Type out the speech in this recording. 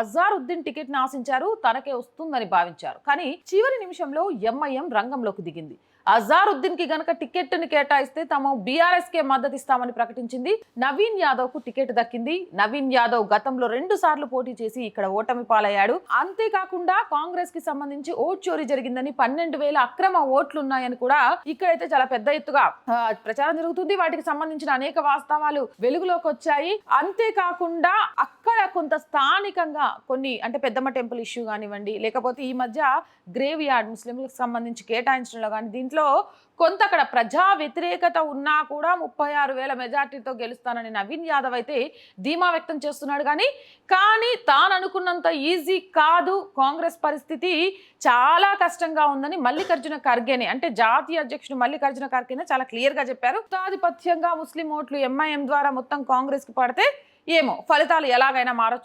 అజారుద్దీన్ టికెట్ని ఆశించారు తనకే వస్తుందని భావించారు. కానీ చివరి నిమిషంలో ఎంఐఎం రంగంలోకి దిగింది. అజారుద్దీన్కి గనక టికెట్ని కేటాయిస్తే తాము బీఆర్ఎస్ కే మద్దతు ఇస్తామని ప్రకటించింది. నవీన్ యాదవ్కు టికెట్ దక్కింది. నవీన్ యాదవ్ గతంలో రెండు సార్లు పోటీ చేసి ఇక్కడ ఓటమి పాలయ్యాడు. అంతేకాకుండా కాంగ్రెస్కి సంబంధించి ఓట్ చోరీ జరిగిందని పన్నెండు వేల అక్రమ ఓట్లు ఉన్నాయని కూడా ఇక్కడైతే చాలా పెద్ద ఎత్తుగా ప్రచారం జరుగుతుంది. వాటికి సంబంధించిన అనేక వాస్తవాలు వెలుగులోకి వచ్చాయి. అంతేకాకుండా అక్కడ కొంత స్థానికంగా కొన్ని అంటే పెద్దమ్మ టెంపుల్ ఇష్యూ కానివ్వండి లేకపోతే ఈ మధ్య గ్రేవ్ యార్డ్ ముస్లింలకు సంబంధించి కేటాయించడంలో కానీ దీంట్లో కొంత అక్కడ ప్రజా వ్యతిరేకత ఉన్నా కూడా ముప్పై ఆరు వేల మెజార్టీతో గెలుస్తానని నవీన్ యాదవ్ అయితే ధీమా వ్యక్తం చేస్తున్నాడు కానీ కానీ తాను అనుకున్నంత ఈజీ కాదు. కాంగ్రెస్ పరిస్థితి చాలా కష్టంగా ఉందని మల్లికార్జున ఖర్గేనే అంటే జాతీయ అధ్యక్షుడు మల్లికార్జున ఖర్గేనే చాలా క్లియర్గా చెప్పారు. ఆధిపత్యంగా ముస్లిం ఓట్లు ఎంఐఎం ద్వారా మొత్తం కాంగ్రెస్కి పడితే ఏమో ఫలితాలు ఎలాగైనా మారచ్చు.